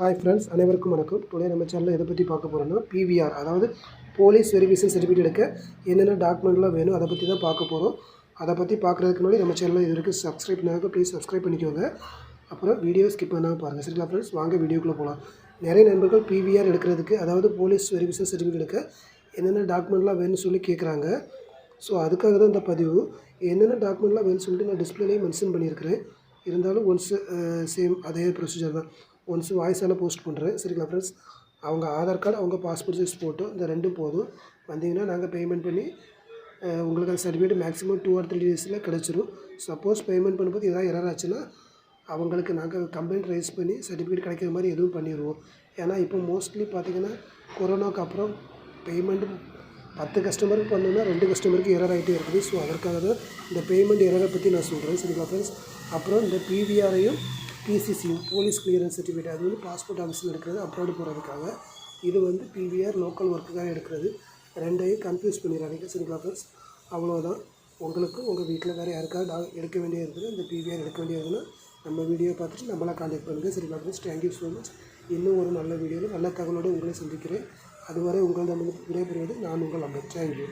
Hi friends அனைவருக்கும் வணக்கம். Today நம்ம சேனலில் எதை பற்றி பார்க்க போகிறோம்னா பிவிஆர் அதாவது போலீஸ் வெரிஃபிகேஷன் சர்டிஃபிகேட் எடுக்க என்னென்ன டாக்குமெண்ட்லாம் வேணும் அதை பற்றி தான் பார்க்க போகிறோம் அதை பற்றி பார்க்குறதுக்கு முன்னாடி நம்ம சேனலில் இது வரைக்கும் சப்ஸ்கிரைப் பண்ணாங்க ப்ளீஸ் சப்ஸ்கிரைப் பண்ணிக்கோங்க. அப்புறம் வீடியோ ஸ்கிப் பண்ணாமல் பாருங்கள் சரிங்களா ஃப்ரெண்ட்ஸ் வாங்க வீடியோக்குள்ளே போகலாம் நிறைய நண்பர்கள் பிவிஆர் எடுக்கிறதுக்கு அதாவது போலீஸ் வெரிஃபிகேஷன் சர்டிஃபிகேட் எடுக்க என்னென்ன டாக்குமெண்ட்லாம் வேணும்னு சொல்லி கேட்குறாங்க ஸோ அதுக்காக தான் இந்த பதிவு. என்னென்ன டாக்குமெண்ட்லாம் வேணும்னு சொல்லிட்டு நான் டிஸ்பிளேலேயே மென்ஷன் பண்ணியிருக்கிறேன். இருந்தாலும் ஒன்ஸ் சேம் அதே ப்ரொசீஜர் தான். ஒன்ஸ் வாய்ஸால் போஸ்ட் பண்ணுறேன் சரிங்களா ஃப்ரெண்ட்ஸ் அவங்க ஆதார் கார்டு அவங்க பாஸ்போர்ட் சைஸ் ஃபோட்டோ இந்த ரெண்டும் போதும். வந்தீங்கன்னா நாங்கள் பேமெண்ட் பண்ணி உங்களுக்கு அந்த certificate maximum two or three டேஸில் கிடச்சிரும். சப்போஸ் பேமெண்ட் பண்ணும்போது எதாவது எரர் ஆச்சுன்னா அவங்களுக்கு நாங்கள் கம்ப்ளைண்ட் ரைஸ் பண்ணி சர்டிஃபிகேட் கிடைக்கிற மாதிரி எதுவும் பண்ணிடுவோம் ஏன்னா இப்போ மோஸ்ட்லி பார்த்தீங்கன்னா கொரோனாவுக்கு அப்புறம் பேமெண்ட் பத்து கஸ்டமருக்கு பண்ணோன்னா ரெண்டு கஸ்டமருக்கு எரர் ஆகிட்டே இருக்குது. ஸோ அதற்காக தான் இந்த பேமெண்ட் எரரை பற்றி நான் சொல்கிறேன் சரிங்களா ஃப்ரெண்ட்ஸ் அப்புறம் இந்த பிவிஆரையும் பிசிசி போலீஸ் கிளியரன்ஸ் சர்டிஃபிகேட் அது வந்து பாஸ்போர்ட் ஆஃபீஸில் எடுக்கிறது அப்ராடு போகிறதுக்காக இது வந்து பிவிஆர் லோக்கல் ஒர்க்குக்காக எடுக்கிறது. ரெண்டையும் கன்ஃபியூஸ் பண்ணிடுறாங்க சரிங்களா ஃப்ரெண்ட்ஸ் அவ்வளோதான் உங்களுக்கு உங்கள் வீட்டில் வேறு யாருக்காவது டா- எடுக்க வேண்டியது இருக்குது இந்த பிவிஆர் எடுக்க வேண்டியதுன்னா நம்ம வீடியோ பார்த்துட்டு நம்மளாக காண்டாக்ட் பண்ணுங்கள் சரிங்களா ஃப்ரெண்ட்ஸ் தேங்க்யூ ஸோ மச் இன்னும் ஒரு நல்ல வீடியோவில் நல்ல தகவலோடு உங்களை சந்திக்கிறேன். அதுவரை உங்கள் நம்ம விடைபெறுவது நான் உங்கள் அம்பர் தேங்க்யூ